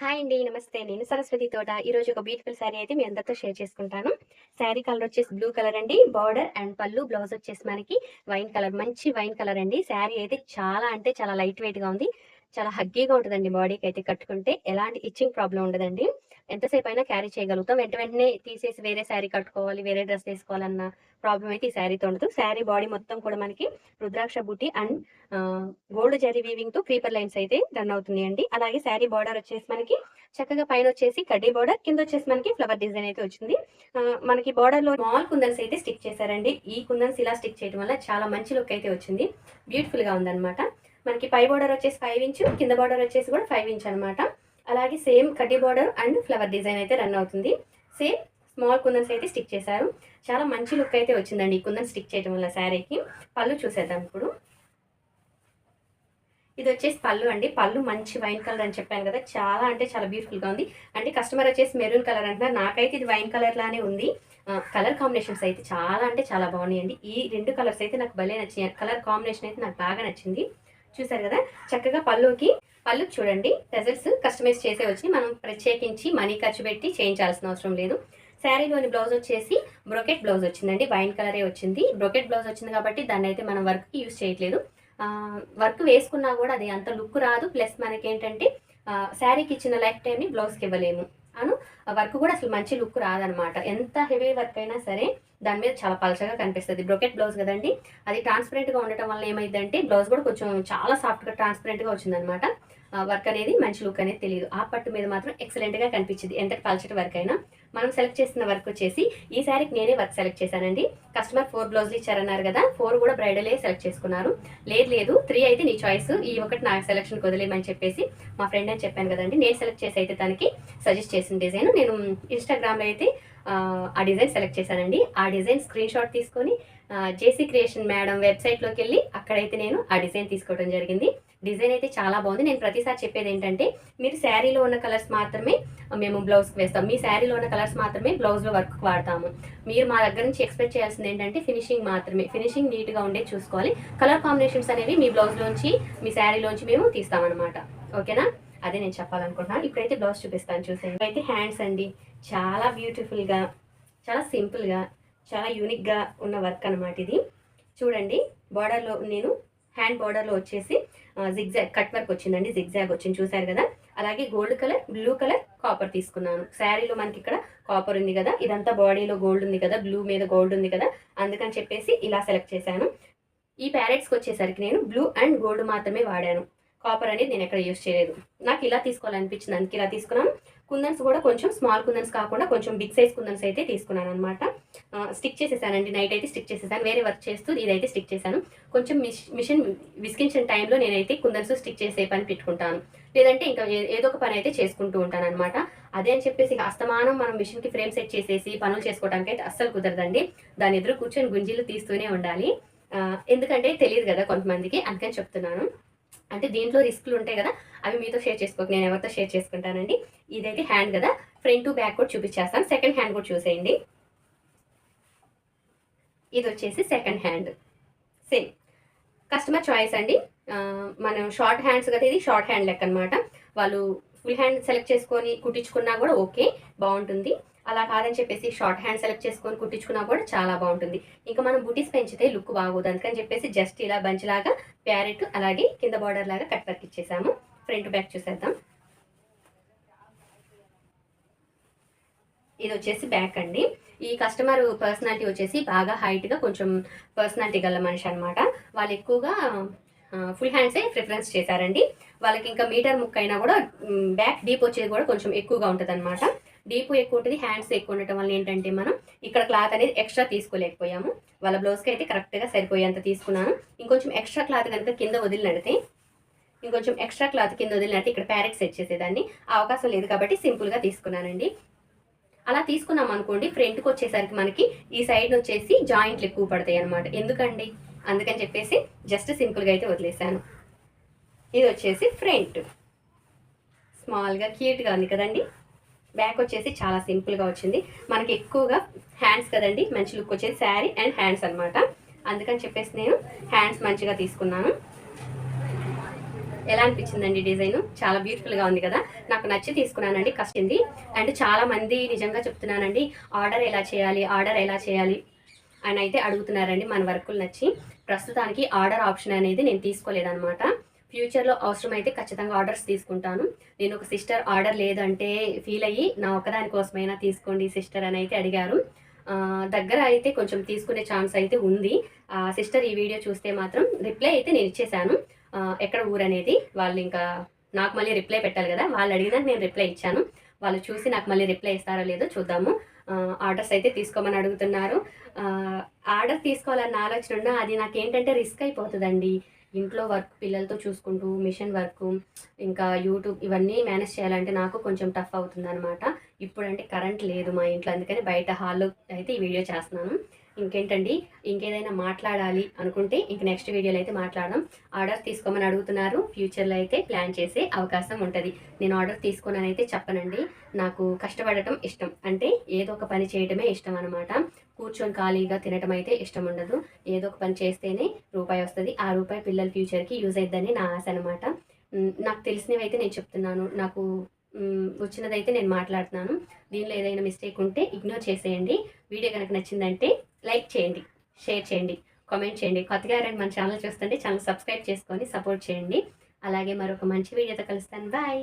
Hi అండి నమస్తే. నేను సరస్వతి తోట. ఈ రోజు ఒక బ్యూటిఫుల్ శారీ అయితే మీ అందరితో షేర్ చేసుకుంటాను. శారీ కలర్ వచ్చేసి బ్లూ కలర్ అండి. బార్డర్ అండ్ పళ్ళు బ్లౌజ్ వచ్చేసి మనకి వైన్ కలర్ మంచి వైన్ కలర్ అండి. శారీ అయితే చాలా అంటే చాలా లైట్ వెయిట్గా ఉంది. చాలా హగ్గీగా ఉంటుందండి బాడీకి అయితే కట్టుకుంటే. ఎలాంటి ఇచ్చింగ్ ప్రాబ్లం ఉండదండి. ఎంతసేపు అయినా క్యారీ చేయగలుగుతాం. వెంట వెంటనే తీసేసి వేరే శారీ కట్టుకోవాలి వేరే డ్రెస్ వేసుకోవాలన్న ప్రాబ్లం అయితే ఈ శారీతో ఉండదు. శారీ బాడీ మొత్తం కూడా మనకి రుద్రాక్ష బుట్టి అండ్ గోల్డ్ జరీ వీవింగ్తో క్రీపర్ లైన్స్ అయితే రన్ అవుతున్నాయండి. అలాగే శారీ బార్డర్ వచ్చేసి మనకి చక్కగా పైన వచ్చేసి కడ్డీ బార్డర్ కింద వచ్చేసి మనకి ఫ్లవర్ డిజైన్ అయితే వచ్చింది. మనకి బార్డర్లో మాల్ కుందన్స్ అయితే స్టిక్ చేశారండి. ఈ కుందన్స్ ఇలా స్టిక్ చేయడం వల్ల చాలా మంచి లుక్ అయితే వచ్చింది. బ్యూటిఫుల్గా ఉందన్నమాట. మనకి పై బార్డర్ వచ్చేసి ఫైవ్ ఇంచ్ కింద బార్డర్ వచ్చేసి కూడా ఫైవ్ ఇంచ్ అనమాట అలాగే సేమ్ కడ్డీ బార్డర్ అండ్ ఫ్లవర్ డిజైన్ అయితే రన్ అవుతుంది. సేమ్ స్మాల్ కుందన్స్ అయితే స్టిక్ చేశారు. చాలా మంచి లుక్ అయితే వచ్చిందండి ఈ కుందన్ స్టిక్ చేయడం వల్ల శారీకి. పళ్ళు చూసేద్దాం ఇప్పుడు. ఇది వచ్చేసి పళ్ళు అండి. పళ్ళు మంచి వైన్ కలర్ అని చెప్పాను కదా చాలా అంటే చాలా బ్యూటిఫుల్గా ఉంది. అంటే కస్టమర్ వచ్చేసి మెరూన్ కలర్ అంటున్నారు. నాకైతే ఇది వైన్ కలర్ లానే ఉంది. కలర్ కాంబినేషన్స్ అయితే చాలా అంటే చాలా బాగున్నాయండి. ఈ రెండు కలర్స్ అయితే నాకు భలే నచ్చాయి కలర్ కాంబినేషన్ అయితే నాకు బాగా నచ్చింది. చూసారు కదా? చక్కగా పళ్ళుకి పళ్ళు చూడండి. రిజల్ట్స్ కస్టమైజ్ చేసే వచ్చి మనం ప్రత్యేకించి మనీ ఖర్చు పెట్టి చేయించాల్సిన అవసరం లేదు. శారీలోని బ్లౌజ్ వచ్చేసి బ్రొకెట్ బ్లౌజ్ వచ్చిందండి. వైన్ కలరే వచ్చింది. బ్రొకెట్ బ్లౌజ్ వచ్చింది కాబట్టి దాన్ని అయితే మనం వర్క్కి యూస్ చేయట్లేదు. వర్క్ వేసుకున్నా కూడా అది అంత లుక్ రాదు. ప్లస్ మనకి ఏంటంటే శారీకి ఇచ్చిన లైఫ్ టైంని బ్లౌజ్కి ఇవ్వలేము. అను వర్క్ కూడా అసలు మంచి లుక్ రాదనమాట. ఎంత హెవీ వర్క్ అయినా సరే దాని మీద చాలా పలచగా కనిపిస్తుంది. బ్రొకెట్ బ్లౌజ్ కదండి అది ట్రాన్స్పరెంట్గా ఉండటం వల్ల ఏమైందంటే బ్లౌజ్ కూడా కొంచెం చాలా సాఫ్ట్గా ట్రాన్స్పరెంట్గా వచ్చిందనమాట. వర్క్ అనేది మంచి లుక్ అనేది తెలియదు ఆ పట్టు మీద మాత్రం ఎక్సలెంట్గా కనిపించింది. ఎంత పలచటి వర్క్ అయినా. మనం సెలెక్ట్ చేసిన వర్క్ వచ్చేసి ఈ శారీకి నేనే వర్క్ సెలెక్ట్ చేశానండి. కస్టమర్ ఫోర్ బ్లౌజ్లు ఇచ్చారన్నారు కదా ఫోర్ కూడా బ్రైడలే సెలెక్ట్ చేసుకున్నారు. లేదు లేదు త్రీ అయితే నీ చాయిస్ ఈ ఒకటి నా సెలెక్షన్కి వదిలేమని చెప్పేసి మా ఫ్రెండ్ అని చెప్పాను కదండి. నేను సెలెక్ట్ చేసి అయితే తనకి సజెస్ట్ చేసిన డిజైన్ నేను ఇన్స్టాగ్రామ్లో అయితే ఆ, ఆ డిజైన్ సెలెక్ట్ చేశానండి. ఆ డిజైన్ స్క్రీన్ షాట్ తీసుకొని జేసీ క్రియేషన్ మేడం వెబ్సైట్లోకి వెళ్ళి అక్కడైతే నేను ఆ డిజైన్ తీసుకోవడం జరిగింది. డిజైన్ అయితే చాలా బాగుంది. నేను ప్రతిసారి చెప్పేది ఏంటంటే మీరు శారీలో ఉన్న కలర్స్ మాత్రమే మేము బ్లౌజ్కి వేస్తాం. మీ శారీలో ఉన్న కలర్స్ మాత్రమే బ్లౌజ్లో వర్క్ వాడతాము. మీరు మా దగ్గర నుంచి ఎక్స్పెక్ట్ చేయాల్సింది ఏంటంటే ఫినిషింగ్ మాత్రమే. ఫినిషింగ్ నీట్గా ఉండే చూసుకోవాలి. కలర్ కాంబినేషన్స్ అనేవి మీ బ్లౌజ్లోంచి మీ శారీలోంచి మేము తీస్తామన్నమాట. ఓకేనా? అదే నేను చెప్పాలనుకుంటున్నాను. ఇప్పుడైతే బ్లౌజ్ చూపిస్తాను చూసేయండి. ఇప్పుడైతే హ్యాండ్స్ అండి. చాలా బ్యూటిఫుల్గా చాలా సింపుల్గా చాలా యూనిక్గా ఉన్న వర్క్ అనమాట ఇది. చూడండి బార్డర్లో నేను హ్యాండ్ బార్డర్లో వచ్చేసి జిగ్జాగ్ కట్ వర్క్ వచ్చిందండి జిగ్జాగ్ వచ్చింది చూసారు కదా? అలాగే gold colour blue colour copper తీసుకున్నాను. శారీలో మనకి ఇక్కడ కాపర్ ఉంది కదా? ఇదంతా బాడీలో గోల్డ్ ఉంది కదా? బ్లూ మీద గోల్డ్ ఉంది కదా? అందుకని చెప్పేసి ఇలా సెలెక్ట్ చేశాను. ఈ ప్యారెట్స్కి వచ్చేసరికి నేను బ్లూ అండ్ గోల్డ్ మాత్రమే వాడాను. కాపర్ అనేది నేను ఎక్కడ యూస్ చేయలేదు. నాకు ఇలా తీసుకోవాలనిపించింది అందుకే ఇలా తీసుకున్నాను. కుందన్స్ కూడా కొంచెం స్మాల్ కుందన్స్ కాకుండా కొంచెం బిగ్ సైజ్ కుందన్స్ అయితే తీసుకున్నాను అనమాట స్టిక్ చేసేసానండి నైట్ అయితే స్టిక్ చేసేసాను వేరే వర్క్ చేస్తూ ఇదైతే స్టిక్ చేశాను. కొంచెం మిషన్ విసిగించిన టైంలో నేనైతే కుందన్స్ స్టిక్ చేసే పని పెట్టుకుంటాను. లేదంటే ఇంకా ఏదో ఒక పని అయితే చేసుకుంటూ ఉంటాను అనమాట అదే అని చెప్పేసి అస్తమానం మనం మిషన్కి ఫ్రేమ్ సెట్ చేసేసి పనులు చేసుకోవడానికి అయితే అస్సలు కుదరదండి. దాని ఎదురు కూర్చొని గుంజీలు తీస్తూనే ఉండాలి. ఎందుకంటే తెలియదు కదా కొంతమందికి అందుకని చెప్తున్నాను. అంటే దీంట్లో రిస్క్లు ఉంటాయి కదా అవి మీతో షేర్ చేసుకోక నేను ఎవరితో షేర్ చేసుకుంటానండి. ఇదైతే హ్యాండ్ కదా ఫ్రంట్ టు బ్యాక్ కూడా చూపించేస్తాను. సెకండ్ హ్యాండ్ కూడా చూసేయండి. ఇది వచ్చేసి second hand. Same. Customer choice అండి. మనం షార్ట్ హ్యాండ్స్ కదా ఇది షార్ట్ హ్యాండ్ లెక్క అనమాట వాళ్ళు ఫుల్ హ్యాండ్ సెలెక్ట్ చేసుకొని కుట్టించుకున్నా కూడా ఓకే బాగుంటుంది. అలా కాదని చెప్పేసి షార్ట్ హ్యాండ్ సెలెక్ట్ చేసుకొని కుట్టించుకున్నా కూడా చాలా బాగుంటుంది. ఇంకా మనం బుటీస్ పెంచితే లుక్ బాగోదు. అందుకని చెప్పేసి జస్ట్ ఇలా బంచ్ లాగా ప్యారెట్ అలాగే కింద బార్డర్ లాగా కట్ వర్క్ ఇచ్చేసాము. ఫ్రంట్ బ్యాక్ చూసేద్దాం. ఇది వచ్చేసి బ్యాక్ అండి. ఈ కస్టమర్ పర్సనాలిటీ వచ్చేసి బాగా హైట్గా కొంచెం పర్సనాలిటీ గల మనిషి అనమాట వాళ్ళు ఎక్కువగా ఫుల్ హ్యాండ్సే ప్రిఫరెన్స్ చేశారండి. వాళ్ళకి ఇంకా మీటర్ ముక్క అయినా కూడా బ్యాక్ డీప్ వచ్చేది కూడా కొంచెం ఎక్కువగా ఉంటుంది అనమాట డీప్ ఎక్కువ ఉంటుంది హ్యాండ్స్ ఎక్కువ ఉండటం వల్ల ఏంటంటే మనం ఇక్కడ క్లాత్ అనేది ఎక్స్ట్రా తీసుకోలేకపోయాము. వాళ్ళ బ్లౌజ్కి అయితే కరెక్ట్గా సరిపోయేంత తీసుకున్నాను. ఇంకొంచెం ఎక్స్ట్రా క్లాత్ కనుక కింద వదిలినడితే ఇంకొంచెం ఎక్స్ట్రా క్లాత్ కింద వదిలినట్టు ఇక్కడ ప్యారెట్ సెట్ చేసేదాన్ని. అవకాశం లేదు కాబట్టి సింపుల్గా తీసుకున్నానండి. అలా తీసుకున్నాం అనుకోండి ఫ్రంట్కి వచ్చేసరికి మనకి ఈ సైడ్ వచ్చేసి జాయింట్లు ఎక్కువ పడతాయి అనమాట ఎందుకండి? అందుకని చెప్పేసి జస్ట్ సింపుల్గా అయితే వదిలేసాను ఇది వచ్చేసి ఫ్రంట్. స్మాల్గా క్యూట్గా ఉంది కదండి. బ్యాక్ వచ్చేసి చాలా సింపుల్గా వచ్చింది. మనకి ఎక్కువగా హ్యాండ్స్ కదండి మంచి లుక్ వచ్చేది శారీ అండ్ హ్యాండ్స్ అన్నమాట. అందుకని చెప్పేసి నేను హ్యాండ్స్ మంచిగా తీసుకున్నాను. ఎలా అనిపించిందండి డిజైన్? చాలా బ్యూటిఫుల్గా ఉంది కదా. నాకు నచ్చి తీసుకున్నానండి కష్టింది అండ్ చాలా మంది నిజంగా చెప్తున్నానండి ఆర్డర్ ఎలా చేయాలి? ఆర్డర్ ఎలా చేయాలి? అని అయితే అడుగుతున్నారండి. మన వర్కులు నచ్చి ప్రస్తుతానికి ఆర్డర్ ఆప్షన్ అనేది నేను తీసుకోలేదన్నమాట. ఫ్యూచర్లో అవసరమైతే ఖచ్చితంగా ఆర్డర్స్ తీసుకుంటాను. నేను ఒక సిస్టర్ ఆర్డర్ లేదంటే ఫీల్ అయ్యి నా ఒక్కదాని కోసమైనా తీసుకోండి సిస్టర్ అని అయితే అడిగారు. దగ్గర అయితే కొంచెం తీసుకునే ఛాన్స్ అయితే ఉంది. సిస్టర్ ఈ వీడియో చూస్తే మాత్రం రిప్లై అయితే నేను ఇచ్చేసాను ఎక్కడ ఊరు అనేది వాళ్ళు ఇంకా నాకు మళ్ళీ రిప్లై పెట్టాలి కదా వాళ్ళు అడిగినా నేను రిప్లై ఇచ్చాను. వాళ్ళు చూసి నాకు మళ్ళీ రిప్లై ఇస్తారో లేదో చూద్దాము. ఆర్డర్స్ అయితే తీసుకోమని అడుగుతున్నారు. ఆర్డర్ తీసుకోవాలన్న ఆలోచన ఉన్నా అది నాకేంటంటే రిస్క్ అయిపోతుందండి. ఇంట్లో వర్క్ పిల్లలతో చూసుకుంటూ మిషన్ వర్క్ ఇంకా యూట్యూబ్ ఇవన్నీ మేనేజ్ చేయాలంటే నాకు కొంచెం టఫ్ అవుతుంది అనమాట ఇప్పుడంటే కరెంట్ లేదు మా ఇంట్లో అందుకని బయట హాల్లో అయితే ఈ వీడియో చేస్తున్నాను. ఇంకేంటండి? ఇంకేదైనా మాట్లాడాలి అనుకుంటే ఇంక నెక్స్ట్ వీడియోలో అయితే మాట్లాడడం ఆర్డర్ తీసుకోమని అడుగుతున్నారు. ఫ్యూచర్లో అయితే ప్లాన్ చేసే అవకాశం ఉంటుంది. నేను ఆర్డర్ తీసుకున్నానైతే అయితే చెప్పనండి. నాకు కష్టపడటం ఇష్టం. అంటే ఏదో ఒక పని చేయడమే ఇష్టం అనమాట కూర్చొని ఖాళీగా తినటం అయితే ఇష్టం ఉండదు. ఏదో ఒక పని చేస్తేనే రూపాయి వస్తుంది. ఆ రూపాయి పిల్లల ఫ్యూచర్కి యూజ్ అవుతుందని నా ఆశ అనమాట నాకు తెలిసినవి అయితే నేను చెప్తున్నాను. నాకు వచ్చినదైతే నేను మాట్లాడుతున్నాను. దీనిలో ఏదైనా మిస్టేక్ ఉంటే ఇగ్నోర్ చేసేయండి. వీడియో కనుక నచ్చిందంటే లైక్ చేయండి షేర్ చేయండి కామెంట్ చేయండి. కొత్తగా ఎవరైనా మన ఛానల్ చూస్తుంటే ఛానల్ సబ్స్క్రైబ్ చేసుకొని సపోర్ట్ చేయండి. అలాగే మరొక మంచి వీడియోతో కలుస్తాను. బాయ్